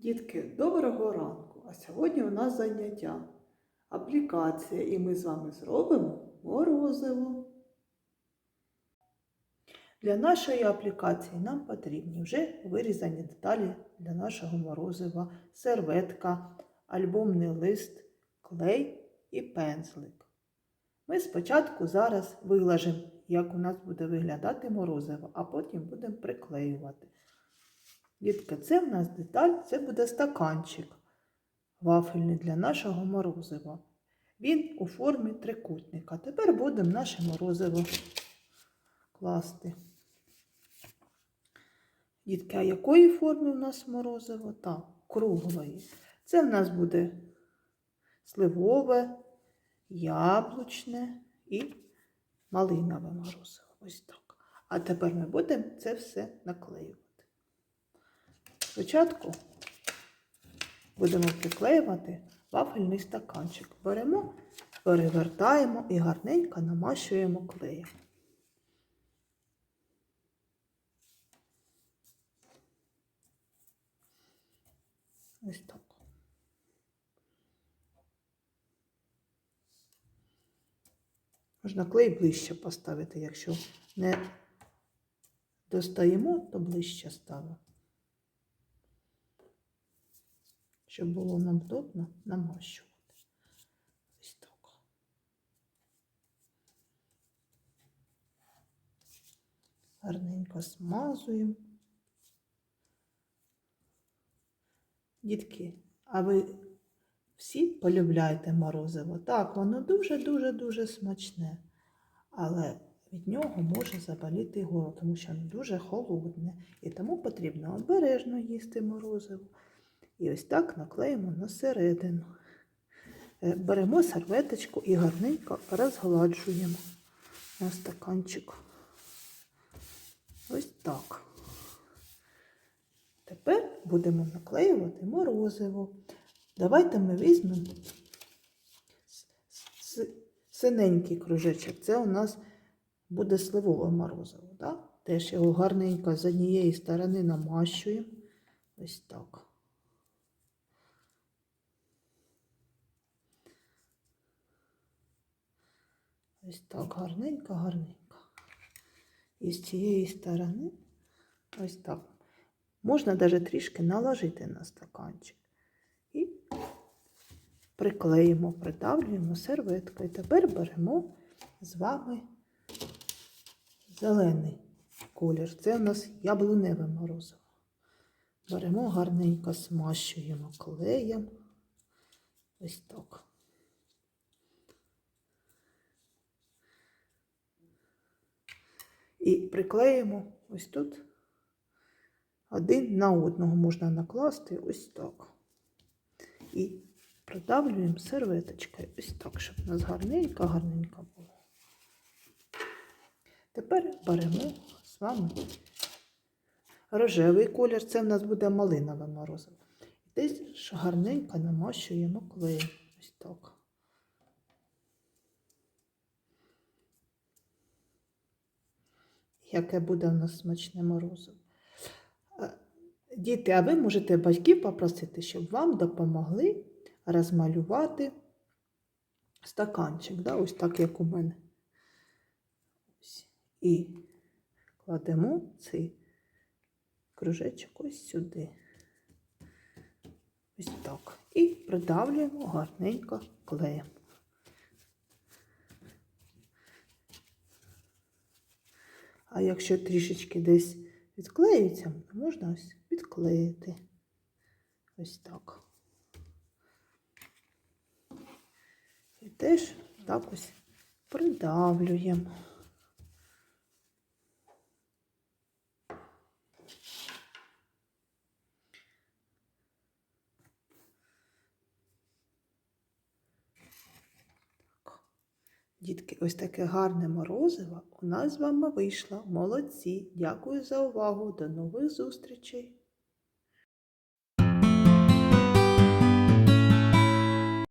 Дітки, доброго ранку! А сьогодні у нас заняття. Аплікація, і ми з вами зробимо морозиво. Для нашої аплікації нам потрібні вже вирізані деталі для нашого морозива, серветка, альбомний лист, клей і пензлик. Ми спочатку зараз вилажимо, як у нас буде виглядати морозиво, а потім будемо приклеювати. Дітки, це в нас деталь, це буде стаканчик вафельний для нашого морозива. Він у формі трикутника. Тепер будемо наше морозиво класти. Дітки, а якої форми у нас морозиво? Так, круглої. Це в нас буде сливове, яблучне і малинове морозиво. Ось так. А тепер ми будемо це все наклеювати. Спочатку будемо приклеювати вафельний стаканчик. Беремо, перевертаємо і гарненько намащуємо клеєм. Ось так. Можна клей ближче поставити, якщо не достаємо, то ближче ставимо. Щоб було нам вдобно намащувати. Ось так. Гарненько смазуємо. Дітки, а ви всі полюбляєте морозиво? Так, воно дуже-дуже-дуже смачне, але від нього може заболіти горло, тому що воно дуже холодне. І тому потрібно обережно їсти морозиво. І ось так наклеїмо на середину. Е, Беремо серветочку і гарненько розгладжуємо на стаканчик. Ось так. Тепер будемо наклеювати морозиво. Давайте ми візьмемо синенький кружечок. Це у нас буде сливове морозиво. Да? Теж його гарненько з однієї сторони намащуємо. Ось так. Ось так гарненько, гарненько. І з цієї сторони ось так. Можна навіть трішки наложити на стаканчик. І приклеїмо, придавлюємо серветкою. Тепер беремо з вами зелений колір. Це у нас яблуневе морозиво. Беремо гарненько, смащуємо клеєм. Ось так. І приклеїмо ось тут один на одного можна накласти ось так. І продавлюємо серветочкою ось так, щоб у нас гарненько, гарненько було. Тепер беремо з вами рожевий колір, це в нас буде малинове морозиво. І десь гарненько намащуємо клеєм. Ось так. Яке буде в нас смачне морозиво. Е, Діти, а ви можете батьків попросити, щоб вам допомогли розмалювати стаканчик, да? ось так, як у мене. Ось. І кладемо цей кружечок ось сюди. Ось так. І придавлюємо гарненько клеєм. А якщо трішечки десь відклеюється, можна ось відклеїти. Ось так. І теж так ось придавлюємо. Дітки, ось таке гарне морозиво у нас з вами вийшло. Молодці! Дякую за увагу. До нових зустрічей!